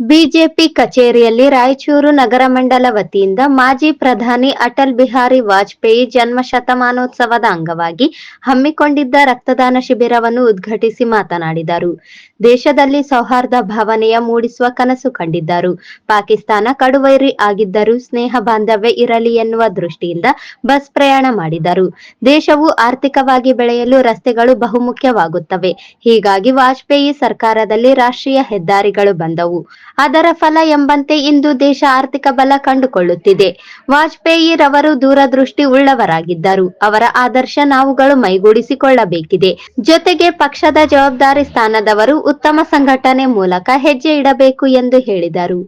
BJP ಕಚೇರಿಯಲ್ಲಿ ರಾಯಚೂರು ನಗರ ಮಂಡಲ ವತಿಯಿಂದ ಮಾಜಿ ಪ್ರಧಾನಿ ಅಟಲ್ ಬಿಹಾರಿ ವಾಜಪೇಯಿ ಜನ್ಮ ಶತಮಾನೋತ್ಸವದ ಅಂಗವಾಗಿ ಹಮ್ಮಿಕೊಂಡಿದ್ದ ರಕ್ತದಾನ ಶಿಬಿರವನ್ನು ಉದ್ಘಾಟಿಸಿ ಮಾತನಾಡಿದರು. ದೇಶದಲ್ಲಿ ಸೌಹಾರ್ದ ಭಾವನೆಯ ಮೂಡಿಸುವ ಕನಸು ಕಂಡಿದ್ದರು. ಪಾಕಿಸ್ತಾನ ಕಡುವೈರಿ ಆಗಿದ್ದರೂ ಸ್ನೇಹ ಬಾಂಧವ್ಯ ಇರಲಿ ಎನ್ನುವ ದೃಷ್ಟಿಯಿಂದ ಬಸ್ ಪ್ರಯಾಣ ಮಾಡಿದರು. ದೇಶವು ಆರ್ಥಿಕವಾಗಿ ಬೆಳೆಯಲು ರಸ್ತೆಗಳು ಬಹುಮುಖ್ಯವಾಗುತ್ತವೆ. ಹೀಗಾಗಿ ವಾಜಪೇಯಿ ಸರ್ಕಾರದಲ್ಲಿ ರಾಷ್ಟ್ರೀಯ ಹೆದ್ದಾರಿಗಳು ಬಂದವು. ಅದರ ಫಲ ಎಂಬಂತೆ ಇಂದು ದೇಶ ಆರ್ಥಿಕ ಬಲ ಕಂಡುಕೊಳ್ಳುತ್ತಿದೆ. ವಾಜಪೇಯಿ ರವರು ದೂರದೃಷ್ಟಿ ಉಳ್ಳವರಾಗಿದ್ದರು. ಅವರ ಆದರ್ಶ ನಾವುಗಳು ಮೈಗೂಡಿಸಿಕೊಳ್ಳಬೇಕಿದೆ. ಜೊತೆಗೆ ಪಕ್ಷದ ಜವಾಬ್ದಾರಿ ಸ್ಥಾನದವರು ಉತ್ತಮ ಸಂಘಟನೆ ಮೂಲಕ ಹೆಜ್ಜೆ ಇಡಬೇಕು ಎಂದು ಹೇಳಿದರು.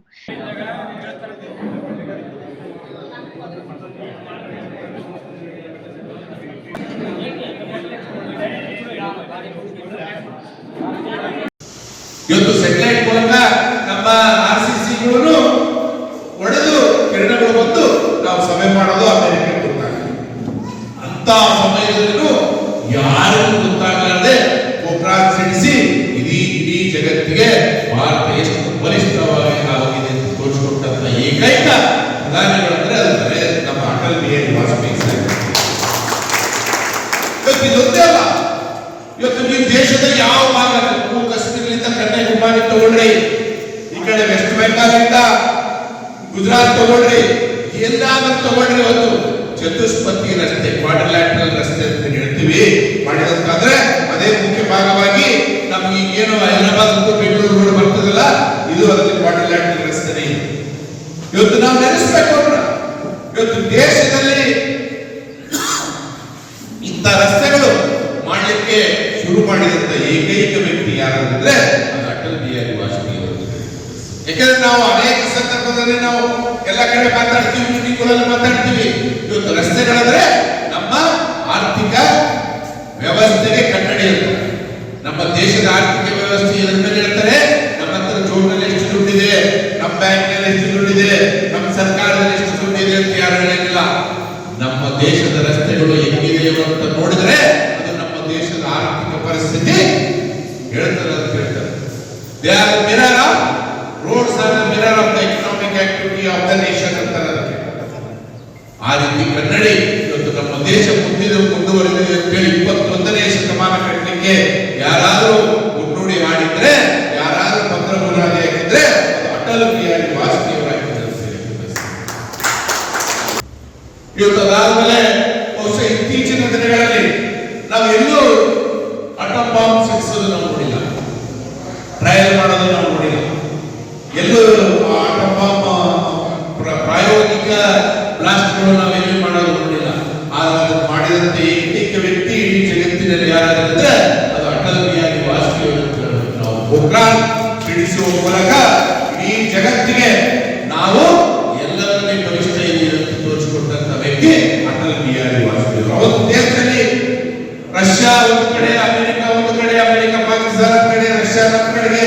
ಇವತ್ತು ಸೆಟಲೈಟ್ ಮೂಲಕ ನಮ್ಮ ಆರ್ ಸಿ ಸಿಗಳನ್ನು ಒಡೆದು ಕಿರಣಗಳು ಬಂದು ನಾವು ಸಭೆ ಮಾಡೋದು ಅಮೆರಿಕಕ್ಕೆ ಗೊತ್ತಾಗ್ತದೆ ಅಂತ ಸಮಯದಲ್ಲೂ ಯಾರಿಗೂ ಗೊತ್ತಾಗಲಾರದೆ ಪೋಖ್ರಾನ್ ಸಿಡಿಸಿ ಇಡೀ ಇಡೀ ಜಗತ್ತಿಗೆ ಭಾರತ ಎಷ್ಟು ಬಲಿಷ್ಠವಾಗಿ ಆಗಿದೆ ಅಂತ ತೋರಿಸಿಕೊಟ್ಟಂತ ಏಕೈಕ ಪ್ರಧಾನಿಗಳಂದ್ರೆ ಅದು ಬರೇ ನಮ್ಮ ಅಟಲ್ ಬಿಹಾರಿ ವಾಜಪೇಯಿ ಸಾಹೇಬ್ ಇವತ್ತು ಇದೊಂದೇ ಅಲ್ಲ ಇವತ್ತು ನೀವು ದೇಶದ ಯಾವ ಭಾಗ ಜಮ್ಮು ಕಾಶ್ಮೀರದಿಂದ ಕನ್ಯಾಕುಮಾರಿ ತಗೊಂಡ್ರಿ ಈ ಕಡೆ ವೆಸ್ಟ್ ಬೆಂಗಾಲಿಂದ ಗುಜರಾತ್ ತಗೊಂಡ್ರಿ, ಎಲ್ಲಾದ್ರೂ ತಗೊಂಡ್ರಿ ಒಂದು ಚತುಷ್ಪತಿ ರಸ್ತೆ ಕ್ವಾಡ್ರಿಲ್ಯಾಟ್ರಲ್ ರಸ್ತೆ ಅಂತ ಹೇಳ್ತೀವಿ ಮಾಡಿದಂತಾದ್ರೆ ಅದೇ ಮುಖ್ಯ ಭಾಗವಾಗಿ ನಮ್ಗೆ ಏನು ಹೈದರಾಬಾದ್ ಮತ್ತು ಬೆಂಗಳೂರು ರೋಡ್ ಬರ್ತದಲ್ಲ, ಇದು ಅದಕ್ಕೆ ಕ್ವಾಡ್ರಿಲ್ಯಾಟ್ರಲ್ ರಸ್ತೆನೇ. ಇವತ್ತು ನಾವು ನೆನೆಸ್ಬೇಕು ಇವತ್ತು ದೇಶದಲ್ಲಿ ಇಂಥ ರಸ್ತೆಗಳು ಮಾಡಲಿಕ್ಕೆ ಶುರು ಮಾಡಿದಂತ ಏಕೈಕ ವ್ಯಕ್ತಿ ಯಾರಂದ್ರೆ ಅದು ಅಟಲ್ ಬಿಹಾರಿ ವಾಜಪೇಯಿ ಅವರು ಯಾಕಂದ್ರೆ ನಾವು ಅನೇಕ ಸಂದರ್ಭದಲ್ಲಿ ನಾವು ಎಲ್ಲ ಕಡೆ ಮಾತಾಡ್ತೀವಿ ಮೀಟಿಂಗ್ಗಳಲ್ಲಿ ಮಾತಾಡ್ತೀವಿ. ಇವತ್ತು ರಸ್ತೆಗಳಂದ್ರೆ ನಮ್ಮ ಆರ್ಥಿಕ ವ್ಯವಸ್ಥೆಗೆ ಕನ್ನಡಿ ಅಂತ. ನಮ್ಮ ದೇಶದ ಆರ್ಥಿಕ ವ್ಯವಸ್ಥೆ ಎದ್ರ ಮೇಲೆ ಹೇಳ್ತಾರೆ? ನಮ್ಮ ಹತ್ರ ಜೋಡ್ನಲ್ಲಿ ಎಷ್ಟು ದುಡ್ಡಿದೆ? ನಮ್ಮ ಬ್ಯಾಂಕ್ನಲ್ಲಿ ಎಷ್ಟು ದುಡ್ಡಿದೆ? ನಮ್ಮ ಸರ್ಕಾರದಲ್ಲಿ ಎಷ್ಟು ದುಡ್ಡಿದೆ ಅಂತ ಯಾರು ಹೇಳಂಗಿಲ್ಲ. ನಮ್ಮ ದೇಶದ ರಸ್ತೆಗಳು ಹೆಂಗಿದೆ ಅಂತ ನೋಡಿದ್ರೆ ಅದು ನಮ್ಮ ದೇಶದ ಆರ್ಥಿಕ ಪರಿಸ್ಥಿತಿ ಹೇಳ್ತಾರೆ ಅಂತ ಹೇಳ್ತಾರೆ they are mirror of roads are mirror of the economic activity of the nation ಅಂತಾರೆ ಅದಕ್ಕೆ ರೀತಿ ಕನ್ನಡಿ ಇವತ್ತು ನಮ್ಮ ದೇಶ ಮುಂದಿನ ಮುಂದುವರೆದಿದೆ ಅಂತೇಳಿ ಇಪ್ಪತ್ತೊಂದನೇ ಶತಮಾನ ಕಟ್ಟಲಿಕ್ಕೆ ಯಾರಾದರೂ ಮುನ್ನುಡಿ ಮಾಡಿದ್ರೆ ಯಾರಾದರೂ ಪತ್ರ ಬುನಾದಿ ಹಾಕಿದ್ರೆ ಅಟಲ್ ಬಿಹಾರಿ ವಾಜಪೇಯಿ ಅವರು ಹಾಕಿದ್ದಾರೆ ಅಂತ ಹೇಳಿ ಬಯಸ್ತೇನೆ. ಇವತ್ತು ಅದಾದ್ಮೇಲೆ ಬಹುಶಃ ಇತ್ತೀಚಿನ ದಿನಗಳಲ್ಲಿ ನಾವು ಎಲ್ಲೂ ಅಟಲ್ ಬಾಂಬ್ ಸಿಡಿಸೋದು ನಾವು ನೋಡಿಲ್ಲ ಟ್ರಯಲ್ ಮಾಡೋದು ನಾವು ನೋಡಿಲ್ಲ ಎಲ್ಲೂ ಆ ಅಟಮ್ ಬಾಂಬ್ ಪ್ರ- ಪ್ರಾಯೋಗಿಕ ಬ್ಲಾಸ್ಟ್ಗಳು ನಾವು ಎಲ್ಲಿ ಮಾಡೋದು ನೋಡಿಲ್ಲ ಆದ್ರೆ ಅದು ಮಾಡಿದಂತೆ ಏಕೈಕ ವ್ಯಕ್ತಿ ಇಡೀ ಜಗತ್ತಿನಲ್ಲಿ ಯಾರಾದ್ರೆ ಅದು ಅಟಲ್ ಬಿಹಾರಿ ವಾಜಪೇಯಿ ಅಂತ ನಾವು ಪೋಖ್ರಾನ್ ಬಿಡಿಸುವ ಮೂಲಕ ಇಡೀ ಜಗತ್ತಿಗೆ ನಾವು ಎಲ್ಲರನ್ನೇ ಬಲಿಷ್ಠ ಇದೆ ಅಂತ ತೋರಿಸಿಕೊಟ್ಟಂತ ವ್ಯಕ್ತಿ ಅಟಲ್ ಬಿಹಾರಿ ವಾಜಪೇಯಿ ಅವರು ದೇಶದಲ್ಲಿ ರಷ್ಯಾ ಒಂದು ಕಡೆ ಅಮೆರಿಕ ಪಾಕಿಸ್ತಾನ ಒಂದು ಕಡೆ ರಷ್ಯಾ ನಮ್ಮ ಕಡೆಗೆ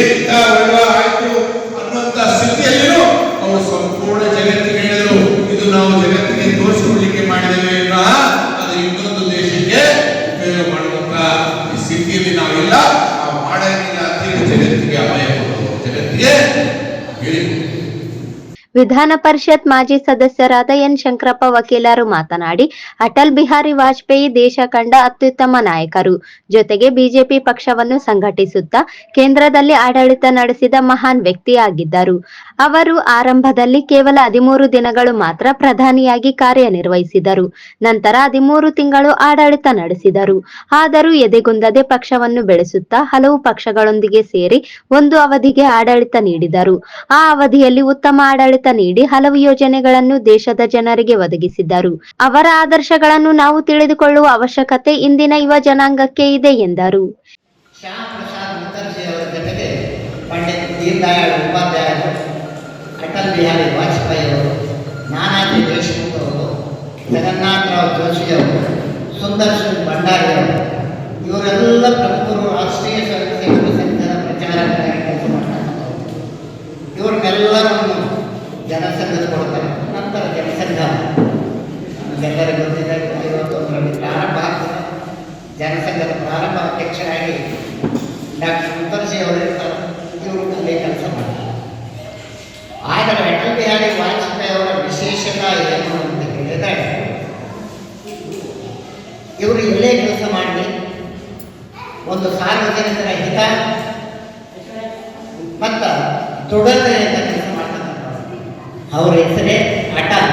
ಏಕ ವ್ಯವಹಾರ ಆಯ್ತು ಅನ್ನುವಂತ ಸ್ಥಿತಿಯಲ್ಲಿನೂ ಅವರು ಸಂಪೂರ್ಣ ಜಗತ್ತಿಗೆ ಹೇಳಿದರು ಇದು ನಾವು ಜಗತ್ತಿಗೆ ತೋರಿಸಿಕೊಡ್ಲಿಕ್ಕೆ ಮಾಡಿದ್ದೇವೆ ವಿನಃ ಅದು ಇನ್ನೊಂದು ದೇಶಕ್ಕೆ ಉಪಯೋಗ ಮಾಡುವಂತ ಈ ಸ್ಥಿತಿಯಲ್ಲಿ ನಾವಿಲ್ಲ ನಾವು ಮಾಡಂಗಿಲ್ಲ ಅಂತ ಹೇಳಿ ಜಗತ್ತಿಗೆ ಅಪಾಯ ಕೊಡೋದು ಜಗತ್ತಿಗೆ ಹೇಳಿ ವಿಧಾನ ಪರಿಷತ್ ಮಾಜಿ ಸದಸ್ಯರಾದ ಎನ್ ಶಂಕರಪ್ಪ ವಕೀಲರು ಮಾತನಾಡಿ, ಅಟಲ್ ಬಿಹಾರಿ ವಾಜಪೇಯಿ ದೇಶ ಕಂಡ ಅತ್ಯುತ್ತಮ ನಾಯಕರು. ಜೊತೆಗೆ ಬಿಜೆಪಿ ಪಕ್ಷವನ್ನು ಸಂಘಟಿಸುತ್ತಾ, ಕೇಂದ್ರದಲ್ಲಿ ಆಡಳಿತ ನಡೆಸಿದ ಮಹಾನ್ ವ್ಯಕ್ತಿಯಾಗಿದ್ದರು. ಅವರು ಆರಂಭದಲ್ಲಿ ಕೇವಲ ಹದಿಮೂರು ದಿನಗಳು ಮಾತ್ರ ಪ್ರಧಾನಿಯಾಗಿ ಕಾರ್ಯನಿರ್ವಹಿಸಿದರು. ನಂತರ ಹದಿಮೂರು ತಿಂಗಳು ಆಡಳಿತ ನಡೆಸಿದರು. ಆದರೂ ಎದೆಗುಂದದೆ ಪಕ್ಷವನ್ನು ಬೆಳೆಸುತ್ತಾ ಹಲವು ಪಕ್ಷಗಳೊಂದಿಗೆ ಸೇರಿ ಒಂದು ಅವಧಿಗೆ ಆಡಳಿತ ನೀಡಿದರು. ಆ ಅವಧಿಯಲ್ಲಿ ಉತ್ತಮ ಆಡಳಿತ ನೀಡಿ ಹಲವು ಯೋಜನೆಗಳನ್ನು ದೇಶದ ಜನರಿಗೆ ಒದಗಿಸಿದ್ದರು. ಅವರ ಆದರ್ಶಗಳನ್ನು ನಾವು ತಿಳಿದುಕೊಳ್ಳುವ ಅವಶ್ಯಕತೆ ಇಂದಿನ ಯುವ ಜನಾಂಗಕ್ಕೆ ಇದೆ ಎಂದರು. ಪಂಡಿತ್ ಅಟಲ್ ಬಿಹಾರಿ ಜಗನ್ನಾಥರಾವ್ ಜೋಶಿ ಅವರು, ಸುಂದರ್ ಸಿಂಗ್ ಮುಖರ್ಜಿ ಅವರು ಇರ್ತಾರೆ. ಇವರು ಕೆಲಸ ಮಾಡ್ತಾರೆ. ಆದರೆ ಅಟಲ್ ಬಿಹಾರಿ ವಾಜಪೇಯಿ ಅವರ ವಿಶೇಷತೆ ಏನು ಅಂತ ಹೇಳಿದರೆ ಇವರು ಎಲ್ಲೇ ಕೆಲಸ ಮಾಡಲಿ ಒಂದು ಸಾರ್ವಜನಿಕರ ಹಿತ ಮತ್ತು ದೃಢತೆಯಿಂದ ಕೆಲಸ ಮಾಡ್ತಾರೆ ಅವರ ಹೆಸರೇ ಅಟಲ್.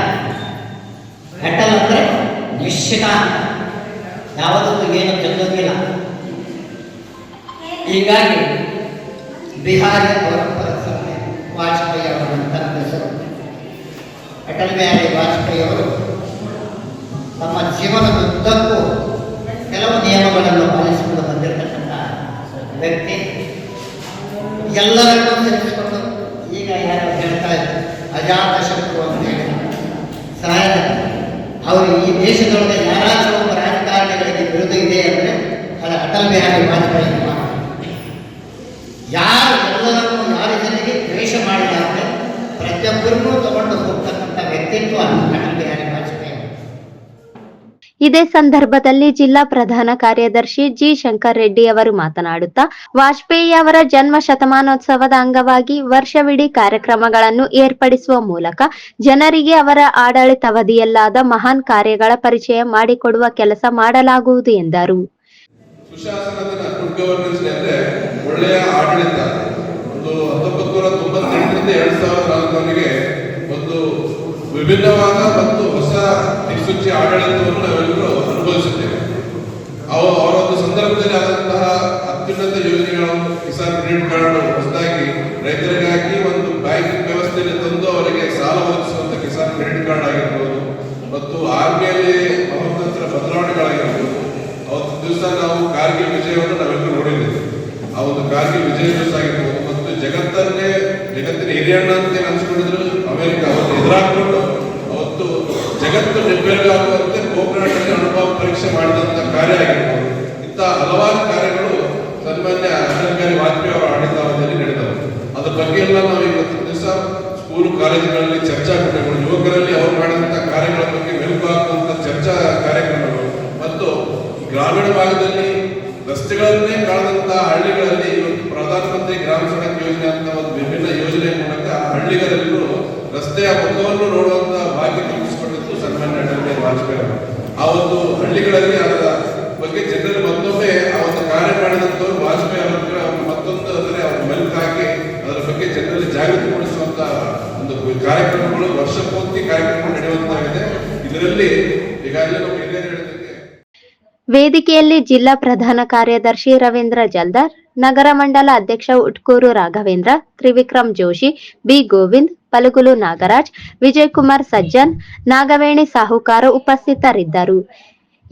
ಅಟಲ್ ಅಂದರೆ ನಿಶ್ಚಿತ ಯಾವುದಕ್ಕೂ ಏನು ಚೆಲ್ಲೋದಿಲ್ಲ ಹೀಗಾಗಿ ಬಿಹಾರಿ ಪರಂಪರ ವಾಜಪೇಯಿ ಅವರು ತಂದ ಹೆಸರು ಅಟಲ್ ಬಿಹಾರಿ ವಾಜಪೇಯಿ ಅವರು ತಮ್ಮ ಜೀವನದುದ್ದಕ್ಕೂ ಕೆಲವು ನಿಯಮಗಳನ್ನು ಪಾಲಿಸಿಕೊಂಡು ಬಂದಿರತಕ್ಕಂಥ ವ್ಯಕ್ತಿ. ಎಲ್ಲರನ್ನೂ ಸೇರಿಸಿಕೊಂಡು ಈಗ ಯಾರು ಹೇಳ್ತಾ ಇದ್ದಾರೆ. ಅಜಾತ ಶತ್ರು ಅಂತ ಹೇಳಿ ಸಹಾಯ ಅವರು ಈ ದೇಶದೊಳಗೆ ಯಾರಾದರೂ ರಾಜಕಾರಣಿಗಳಿಗೆ ವಿರುದ್ಧ ಇದೆ ಅಂದರೆ ಅದು ಅಟಲ್ ಬಿಹಾರಿ ವಾಜಪೇಯಿ ಮಾತ್ರ. ಯಾರು ಎಲ್ಲರನ್ನೂ ಯಾರ ಜೊತೆಗೆ ದ್ವೇಷ ಮಾಡಿಲ್ಲ ಅಂದರೆ ಪ್ರತಿಯೊಬ್ಬರನ್ನೂ ತಗೊಂಡು ಹೋಗ್ತಕ್ಕಂಥ ವ್ಯಕ್ತಿತ್ವ ಅಟಲ್ ಬಿಹಾರಿ ವಾಜಪೇಯಿ ಅವರು. ಇದೇ ಸಂದರ್ಭದಲ್ಲಿ ಜಿಲ್ಲಾ ಪ್ರಧಾನ ಕಾರ್ಯದರ್ಶಿ ಜಿ ಶಂಕರ್ ರೆಡ್ಡಿ ಅವರು ಮಾತನಾಡುತ್ತಾ, ವಾಜಪೇಯಿ ಅವರ ಜನ್ಮ ಶತಮಾನೋತ್ಸವದ ಅಂಗವಾಗಿ ವರ್ಷವಿಡೀ ಕಾರ್ಯಕ್ರಮಗಳನ್ನು ಏರ್ಪಡಿಸುವ ಮೂಲಕ ಜನರಿಗೆ ಅವರ ಆಡಳಿತಾವಧಿಯಲ್ಲಾದ ಮಹಾನ್ ಕಾರ್ಯಗಳ ಪರಿಚಯ ಮಾಡಿಕೊಡುವ ಕೆಲಸ ಮಾಡಲಾಗುವುದು ಎಂದರು. ಒಳ್ಳೆಯ ವಿಭಿನ್ನವಾದ ಮತ್ತು ಹೊಸ ದಿಕ್ಸೂಚಿ ಆಡಳಿತವನ್ನು ನಾವೆಲ್ಲರೂ ಅನುಭವಿಸುತ್ತೇವೆ. ಅವು ಅವರ ಒಂದು ಸಂದರ್ಭದಲ್ಲಿ ಆದಂತಹ ಅತ್ಯುನ್ನತ ಯೋಜನೆಗಳು ಕಿಸಾನ್ ಕ್ರೆಡಿಟ್ ಕಾರ್ಡ್ ಹೊಸದಾಗಿ ರೈತರಿಗಾಗಿ ಒಂದು ಬ್ಯಾಂಕಿಂಗ್ ವ್ಯವಸ್ಥೆಯಲ್ಲಿ ತಂದು ಅವರಿಗೆ ಸಾಲ ಒದಗಿಸುವಂತ ಕಿಸಾನ್ ಕ್ರೆಡಿಟ್ ಕಾರ್ಡ್ ಆಗಿರ್ಬೋದು, ಮತ್ತು ಆರ್ಮಿಯಲ್ಲಿ ಅವರ ಬದಲಾವಣೆಗಳಾಗಿರ್ಬೋದು ಅವತ್ತು ದಿವಸ ನಾವು ಕಾರ್ಗಿಲ್ ವಿಜಯವನ್ನು ನಾವೆಲ್ಲರೂ ನೋಡಿದ್ದೇವೆ. ಆ ಒಂದು ಕಾರ್ಗಿಲ್ ವಿಜಯ ದಿವಸ ಆಗಿರ್ಬೋದು, ಮತ್ತು ಜಗತ್ತನ್ನೇ, ಜಗತ್ತಿನ ಹಿರಿಯಣ್ಣ ಅಂತ ಏನ್ ಅನ್ಸ್ಕೊಂಡಿದ್ರು ಅಮೆರಿಕ ಅವತ್ತು ಎದುರಾಕೊಂಡು ಅವತ್ತು ಜಗತ್ತು ಗೋಕರ್ಣದಲ್ಲಿ ಅನುಭವ ಪರೀಕ್ಷೆ ಮಾಡಿದಂತ ಕಾರ್ಯ ಆಗಿರ್ಬೋದು. ಇಂಥ ಹಲವಾರು ಕಾರ್ಯಗಳು ಸನ್ಮಾನ್ಯ ಅಟಲ್ಕಾರಿ ವಾಜಪೇಯಿ ಅವರ ಆಡಳಿತಾವಧಿಯಲ್ಲಿ ನಡೆದವು. ಅದ್ರ ಬಗ್ಗೆ ಎಲ್ಲ ನಾವು ಇವತ್ತು ದಿವಸ ಸ್ಕೂಲ್, ಕಾಲೇಜುಗಳಲ್ಲಿ ಚರ್ಚಾ ಘಟನೆಗಳು ಯುವಕರಲ್ಲಿ ಅವರು ಮಾಡಿದಂಥ ಕಾರ್ಯಗಳ ಬಗ್ಗೆ ಮೆಲುಕು ಹಾಕುವಂತ ಚರ್ಚಾ ಕಾರ್ಯಕ್ರಮಗಳು. ಮತ್ತು ಗ್ರಾಮೀಣ ಭಾಗದಲ್ಲಿ ರಸ್ತೆಗಳನ್ನೇ ಕಾಣದಂತಹ ಹಳ್ಳಿಗಳಲ್ಲಿ ಇವತ್ತು ಪ್ರಧಾನಮಂತ್ರಿ ಗ್ರಾಮ ಸಡಕ್ ಯೋಜನೆ ಅಂತ ಒಂದು ವಿಭಿನ್ನ ಯೋಜನೆ ಮೂಲಕ ಹಳ್ಳಿಗರೆಲ್ಲರೂ ರಸ್ತೆಯ ಮುಖವನ್ನು ನೋಡುವಂತ ಭಾಗ್ಯ ಕಲ್ಪಿಸಿಕೊಂಡಿದ್ದು ಸನ್ಮಾನ್ಯ ವಾಜಪೇಯಿ ಆ ಒಂದು ಹಳ್ಳಿಗಳಲ್ಲಿ ಅದರ ಬಗ್ಗೆ ಜನರಲ್ಲಿ ಮತ್ತೊಮ್ಮೆ ಆ ಒಂದು ಕಾರ್ಯ ಮಾಡಿದಂಥವ್ರು ವಾಜಪೇಯಿ ಅವರ ಮತ್ತೊಂದು ಅಂದರೆ ಅವ್ರ ಮೆಲುಕು ಹಾಕಿ ಅದರ ಬಗ್ಗೆ ಜನರಲ್ಲಿ ಜಾಗೃತಿ ಮೂಡಿಸುವಂತ ಒಂದು ಕಾರ್ಯಕ್ರಮಗಳು ವರ್ಷ ಪೂರ್ತಿ ಕಾರ್ಯಕ್ರಮ ನಡೆಯುವಂತಾಗಿದೆ. ಇದರಲ್ಲಿ ಈಗಾಗಲೇ ನಾವು ಹೇಳಿದಂಗೆ ವೇದಿಕೆಯಲ್ಲಿ ಜಿಲ್ಲಾ ಪ್ರಧಾನ ಕಾರ್ಯದರ್ಶಿ ರವೀಂದ್ರ ಜಲ್ದಾರ್ ನಗರ ಮಂಡಲ ಅಧ್ಯಕ್ಷ ಉಟ್ಕೂರು ರಾಘವೇಂದ್ರ, ತ್ರಿವಿಕ್ರಮ್ ಜೋಶಿ, ಬಿ ಗೋವಿಂದ್, ಪಲಗುಲು ನಾಗರಾಜ್ ವಿಜಯಕುಮಾರ್ ಸಜ್ಜನ್, ನಾಗವೇಣಿ ಸಾಹುಕಾರ ಉಪಸ್ಥಿತರಿದ್ದರು.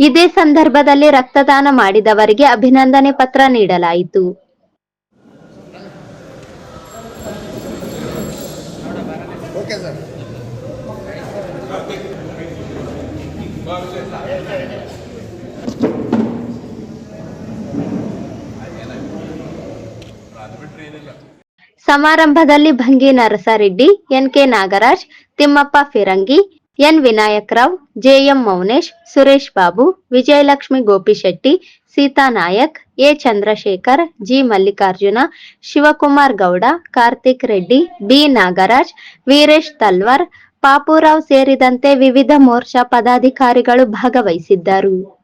ಇದೇ ಸಂದರ್ಭದಲ್ಲಿ ರಕ್ತದಾನ ಮಾಡಿದವರಿಗೆ ಅಭಿನಂದನೆ ಪತ್ರ ನೀಡಲಾಯಿತು. ಸಮಾರಂಭದಲ್ಲಿ Bhangi Narasareddy N K Nagaraj, Timmappa Firangi, N Vinayak Rao, JM Mounesh, Suresh Babu, Vijayalakshmi Gopishetty, Seeta Nayak, A Chandrashekar, G Mallikarjuna, Shivakumar Gowda, Karthik Reddy, B Nagaraj, Veeresh Talwar, Papurao ಸೇರಿದಂತೆ ವಿವಿಧ ಮೋರ್ಚಾ ಪದಾಧಿಕಾರಿಗಳು ಭಾಗವಹಿಸಿದ್ದರು.